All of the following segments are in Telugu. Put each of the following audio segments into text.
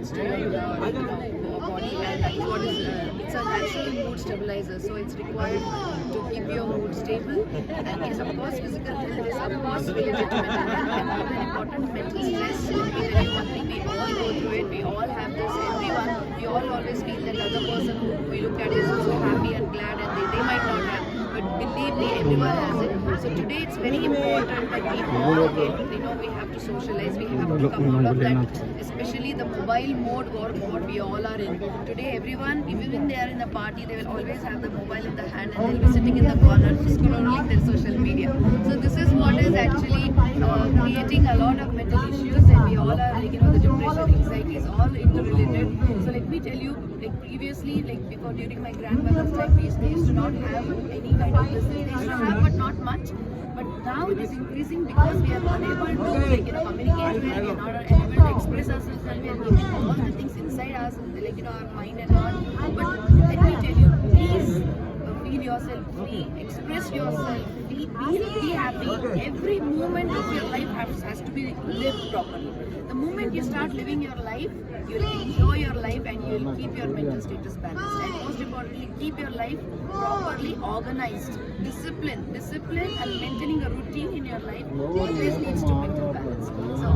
it's a natural mood stabilizer so it's required to keep your mood stable. And yes of course physical health is of course related to mental health more important mental stress. We all go through it. We all have this. Everyone we all always feel that other person who we look at is so happy and glad and they, they might not have believe me everyone has it. So today it's very important that we all get you know we have to socialize we have to come out of that especially the mobile mode or what we all are in. Today everyone even when they are in a party they will always have the mobile in the hand and they'll be sitting in the corner just scrolling their social media. So this is what is actually uh, creating a lot of mental issues and we all are like you know the depression anxiety is all interrelated. Hmm. So let me tell you like previously like before during my grandmother's time we used, they used to not have any kind of this they used to have but not much. But now it is increasing because we are unable to like you know communicate well. We are not able to express ourselves well. We are keeping all the things inside us like you know our mind and all but let me tell you please feel yourself free express yourself be, be, be happy. Every moment of your life has, has to be lived properly. The moment you start living your life you'll enjoy your life and you'll keep your mental status balanced. And most importantly keep your life properly organized discipline discipline and maintaining a routine in your life always leads to mental balance. so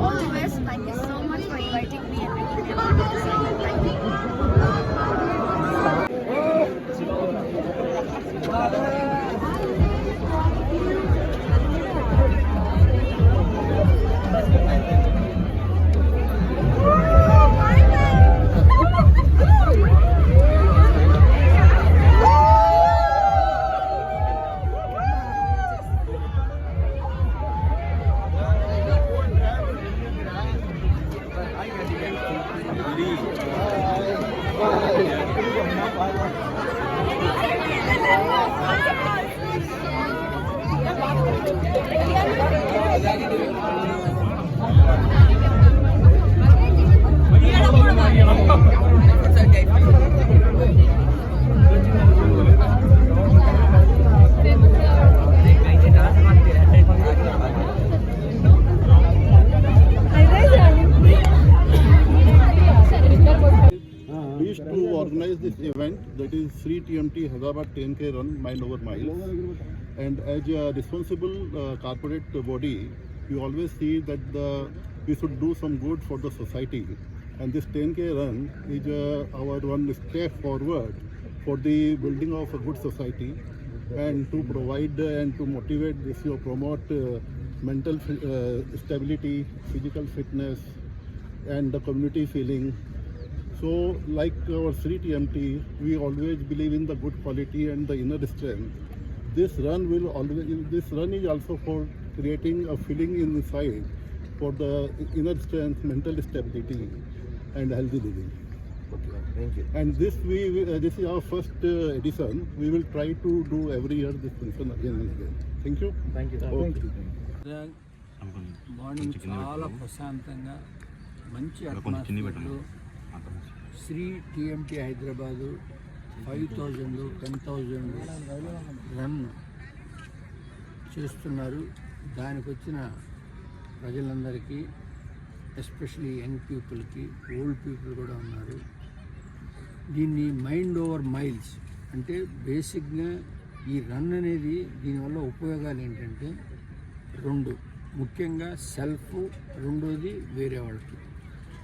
pleased to organize this event that is Free TMT Hyderabad 10K Run Mind Over Miles. And as a responsible uh, corporate body, we always see that the we should do some good for the society. And this 10K run is uh, our one step forward for the building of a good society and to provide and to motivate this or promote uh, mental uh, stability, physical fitness, and the community feeling so, like our Sri TMT, we always believe in the good quality and the inner strength. This run will always. This run is also for creating a feeling inside for the inner strength, mental stability, and healthy living. Thank you. And this we uh, this is our first uh, edition. We will try to do every year this function again and again. Thank you. Thank you. Okay. Morning చాలా ప్రశాంతంగా మంచి అట్మాస్ఫియర్లో Shri TMT Hyderabad five thousand ten thousand run చేస్తున్నారు. దానికి వచ్చిన ప్రజలందరికీ ఎస్పెషలీ యంగ్ పీపుల్కి ఓల్డ్ పీపుల్ కూడా ఉన్నారు. దీన్ని మైండ్ ఓవర్ మైల్స్ అంటే బేసిక్గా ఈ రన్ అనేది దీనివల్ల ఉపయోగాలు ఏంటంటే రెండు ముఖ్యంగా సెల్ఫ్ రెండోది వేరే వాళ్ళకి.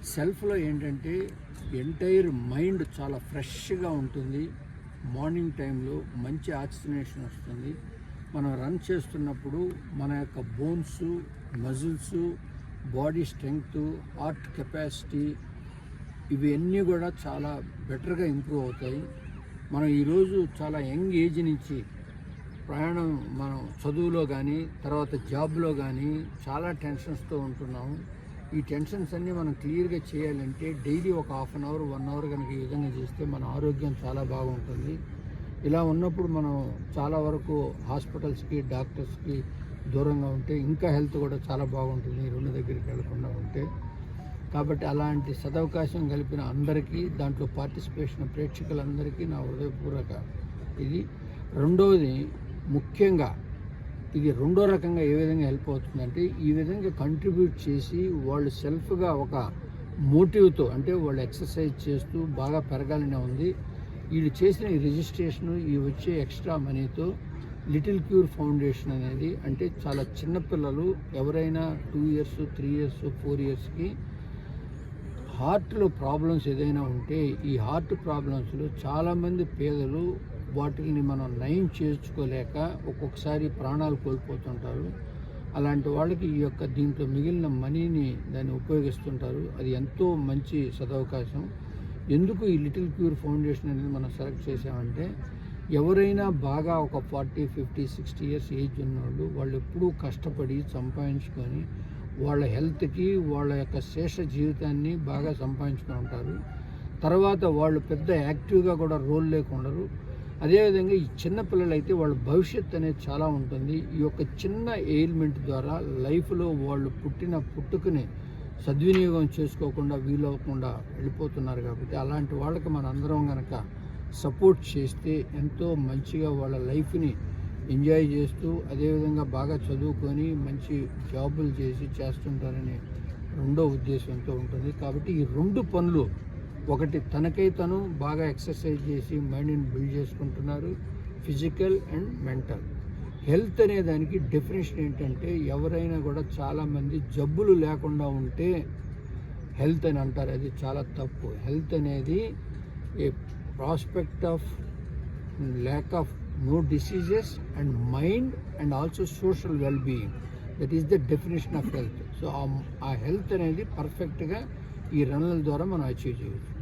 సెల్ఫ్లో ఏంటంటే ఎంటైర్ మైండ్ చాలా ఫ్రెష్గా ఉంటుంది. మార్నింగ్ టైంలో మంచి ఆక్సిజనేషన్ వస్తుంది. మనం రన్ చేస్తున్నప్పుడు మన యొక్క bones muscles body strength heart capacity ఇవన్నీ కూడా చాలా బెటర్గా ఇంప్రూవ్ అవుతాయి. మనం ఈరోజు చాలా యంగ్ ఏజ్ నుంచి ప్రయాణం మనం చదువులో కానీ తర్వాత జాబ్లో కానీ చాలా టెన్షన్స్తో ఉంటున్నాము. ఈ టెన్షన్స్ అన్నీ మనం క్లియర్గా చేయాలంటే డైలీ ఒక half an hour one hour కనుక ఈ విధంగా చేస్తే మన ఆరోగ్యం చాలా బాగుంటుంది. ఇలా ఉన్నప్పుడు మనం చాలా వరకు హాస్పిటల్స్కి డాక్టర్స్కి దూరంగా ఉంటే ఇంకా హెల్త్ కూడా చాలా బాగుంటుంది రెండు దగ్గరికి వెళ్ళకుండా ఉంటే. కాబట్టి అలాంటి సదవకాశం కలిపిన అందరికీ దాంట్లో పార్టిసిపేషన్ ప్రేక్షకులందరికీ నా హృదయపూర్వక ఇది. రెండవది ముఖ్యంగా ఇది రెండో రకంగా ఏ విధంగా హెల్ప్ అవుతుందంటే ఈ విధంగా కంట్రిబ్యూట్ చేసి వాళ్ళు సెల్ఫ్గా ఒక మోటివ్తో అంటే వాళ్ళు ఎక్సర్సైజ్ చేస్తూ బాగా పెరగాలనే ఉంది. వీళ్ళు చేసిన ఈ రిజిస్ట్రేషన్ ఈ వచ్చే ఎక్స్ట్రా మనీతో లిటిల్ క్యూర్ ఫౌండేషన్ అనేది అంటే చాలా చిన్నపిల్లలు ఎవరైనా two years three years four ఇయర్స్కి హార్ట్లో ప్రాబ్లమ్స్ ఏదైనా ఉంటే ఈ హార్ట్ ప్రాబ్లమ్స్లో చాలామంది పేదలు వాటిని మనం నయం చేర్చుకోలేక ఒక్కొక్కసారి ప్రాణాలు కోల్పోతుంటారు. అలాంటి వాళ్ళకి ఈ యొక్క దీంట్లో మిగిలిన మనీని దాన్ని ఉపయోగిస్తుంటారు. అది ఎంతో మంచి సదవకాశం. ఎందుకు ఈ లిటిల్ క్యూర్ ఫౌండేషన్ అనేది మనం సెలెక్ట్ చేసామంటే ఎవరైనా బాగా ఒక forty fifty sixty years age ఉన్నవాళ్ళు వాళ్ళు ఎప్పుడూ కష్టపడి సంపాదించుకొని వాళ్ళ హెల్త్కి వాళ్ళ యొక్క శేష జీవితాన్ని బాగా సంపాదించుకొని ఉంటారు. తర్వాత వాళ్ళు పెద్ద యాక్టివ్గా కూడా రోల్ లేకుండరు. అదేవిధంగా ఈ చిన్న అయితే వాళ్ళ భవిష్యత్తు అనేది చాలా ఉంటుంది. ఈ యొక్క చిన్న ఎయిల్మెంట్ ద్వారా లైఫ్లో వాళ్ళు పుట్టిన పుట్టుకుని సద్వినియోగం చేసుకోకుండా వీలవ్వకుండా వెళ్ళిపోతున్నారు కాబట్టి అలాంటి వాళ్ళకి మన అందరం కనుక సపోర్ట్ చేస్తే ఎంతో మంచిగా వాళ్ళ లైఫ్ని ఎంజాయ్ చేస్తూ అదేవిధంగా బాగా చదువుకొని మంచి జాబులు చేసి చేస్తుంటారని రెండో ఉద్దేశంతో ఉంటుంది. కాబట్టి ఈ రెండు పనులు ఒకటి తనకై తను బాగా ఎక్సర్సైజ్ చేసి మైండ్ని బిల్డ్ చేసుకుంటున్నారు ఫిజికల్ అండ్ మెంటల్ హెల్త్ అనే దానికి డెఫినేషన్ ఏంటంటే ఎవరైనా కూడా చాలామంది జబ్బులు లేకుండా ఉంటే హెల్త్ అని అంటారు. అది చాలా తప్పు. హెల్త్ అనేది a prospect of lack of no diseases and mind and also social well being that is the definition of health so ah health అనేది పర్ఫెక్ట్గా ఈ రన్ల ద్వారా మనం అచీవ్ చేయవచ్చు.